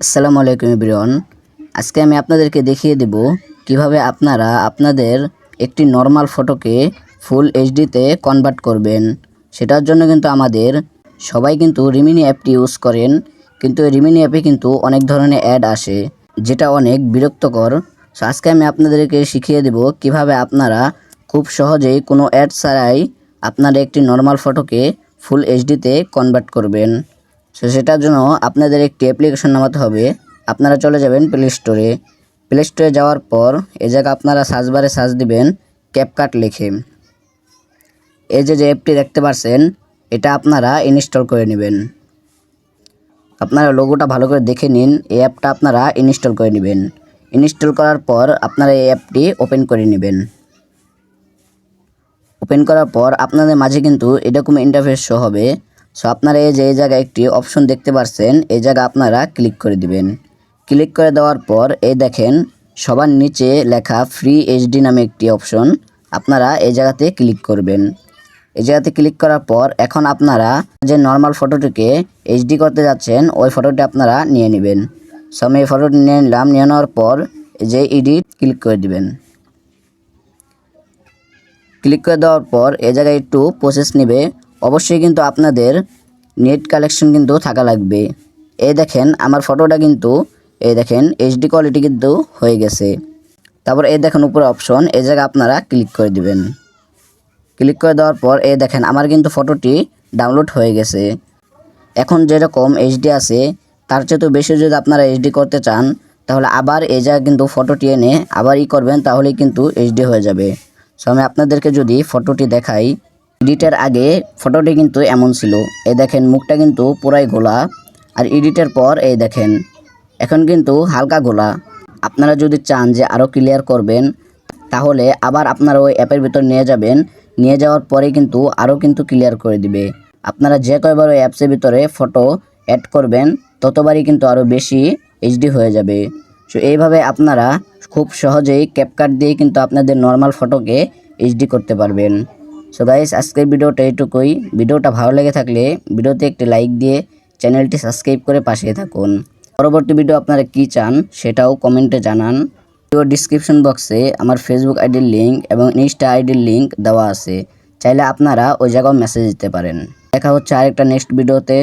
আসসালামু আলাইকুম এভরিওয়ান। আজকে আমি আপনাদেরকে দেখিয়ে দেব কীভাবে আপনারা আপনাদের একটি নর্মাল ফটোকে ফুল এইচডিতে কনভার্ট করবেন। সেটার জন্য কিন্তু আমাদের সবাই কিন্তু রিমিনি অ্যাপটি ইউজ করেন, কিন্তু রিমিনি অ্যাপে কিন্তু অনেক ধরনের অ্যাড আসে, যেটা অনেক বিরক্তকর। সো আজকে আমি আপনাদেরকে শিখিয়ে দেব কীভাবে আপনারা খুব সহজেই কোনো অ্যাড ছাড়াই আপনার একটি নর্মাল ফটোকে ফুল এইচডিতে কনভার্ট করবেন। সো সেটার জন্য আপনাদের একটি অ্যাপ্লিকেশন নামাতে হবে। আপনারা চলে যাবেন প্লে স্টোরে প্লে স্টোরে যাওয়ার পর এ জায়গায় আপনারা সার্চ বারে সার্চ দিবেন ক্যাপকাট লিখে। এই যে যে অ্যাপটি দেখতে পাচ্ছেন এটা আপনারা ইনস্টল করে নেবেন। আপনারা লোগোটা ভালো করে দেখে নিন, এই অ্যাপটা আপনারা ইনস্টল করে নেবেন। ইনস্টল করার পর আপনারা এই অ্যাপটি ওপেন করে নেবেন। ওপেন করার পর আপনাদের মাঝে কিন্তু এরকম ইন্টারফেস শো হবে। সো আপনারা এই যে, এই জায়গায় একটি অপশন দেখতে পাচ্ছেন এই জায়গা আপনারা ক্লিক করে দিবেন। ক্লিক করে দেওয়ার পর, এই দেখেন, সবার নিচে লেখা ফ্রি এইচডি নামে একটি অপশন আপনারা এই জায়গাতে ক্লিক করবেন। এই জায়গাতে ক্লিক করার পর, এখন আপনারা যে নর্মাল ফটোটিকে এইচডি করতে যাচ্ছেন, ওই ফটোটি আপনারা নিয়ে নেবেন। সো আমি এই ফটোটি নিয়ে নিলাম, নিয়ে নেওয়ার পর যে এডিট ক্লিক করে দিবেন। ক্লিক করে দেওয়ার পর এ জায়গায় একটু প্রসেস নেবে। অবশ্যই কিন্তু আপনাদের নেট কালেকশন কিন্তু থাকা লাগবে। এই দেখেন, আমার ফটোটা কিন্তু এই দেখেন এইচডি কোয়ালিটি কিন্তু হয়ে গেছে। তারপর এই দেখেন উপরে অপশন এই জায়গায় আপনারা ক্লিক করে দিবেন। ক্লিক করে দেওয়ার পর এই দেখেন, আমার কিন্তু ফটোটি ডাউনলোড হয়ে গেছে। এখন যেরকম এইচডি আছে, তার চেয়ে তো বেশি যদি আপনারা এইচডি করতে চান, তাহলে আবার এই জায়গায় কিন্তু ফটোটি এনে আবার ই করবেন, তাহলেই কিন্তু এইচডি হয়ে যাবে। সো আমি আপনাদেরকে যদি ফটোটি দেখাই এডিটের আগে ফটোটি কিন্তু এমন ছিল। এই দেখেন, মুখটা কিন্তু পুরাই গোলা। আর এডিটের পর এই দেখেন, এখন কিন্তু হালকা গোলা। আপনারা যদি চান যে আরও ক্লিয়ার করবেন, তাহলে আবার আপনারা ওই অ্যাপের ভিতর নিয়ে যাবেন। নিয়ে যাওয়ার পরে কিন্তু আরও কিন্তু ক্লিয়ার করে দিবে। আপনারা যে কয়বার ওই অ্যাপসের ভিতরে ফটো অ্যাড করবেন, ততবারই কিন্তু আরও বেশি এইচডি হয়ে যাবে। সো এইভাবে আপনারা খুব সহজেই ক্যাপকাট দিয়ে কিন্তু আপনাদের নর্মাল ফটোকে এইচডি করতে পারবেন। সো গাইস আজকের ভিডিওটা এইটুকুই ভিডিওটা ভালো লেগে থাকলে ভিডিওতে একটি লাইক দিয়ে চ্যানেলটি সাবস্ক্রাইব করে পাশে থাকুন। পরবর্তী ভিডিও আপনারা কি চান সেটাও কমেন্টে জানান। ভিডিও ডিসক্রিপশন বক্সে আমার ফেসবুক আইডির লিঙ্ক এবং ইনস্টা আইডির লিঙ্ক দেওয়া আছে। চাইলে আপনারা ওই জায়গাও মেসেজ দিতে পারেন। দেখা হচ্ছে আরেকটা নেক্সট ভিডিওতে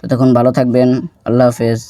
ততক্ষণ ভালো থাকবেন। আল্লাহ হাফেজ।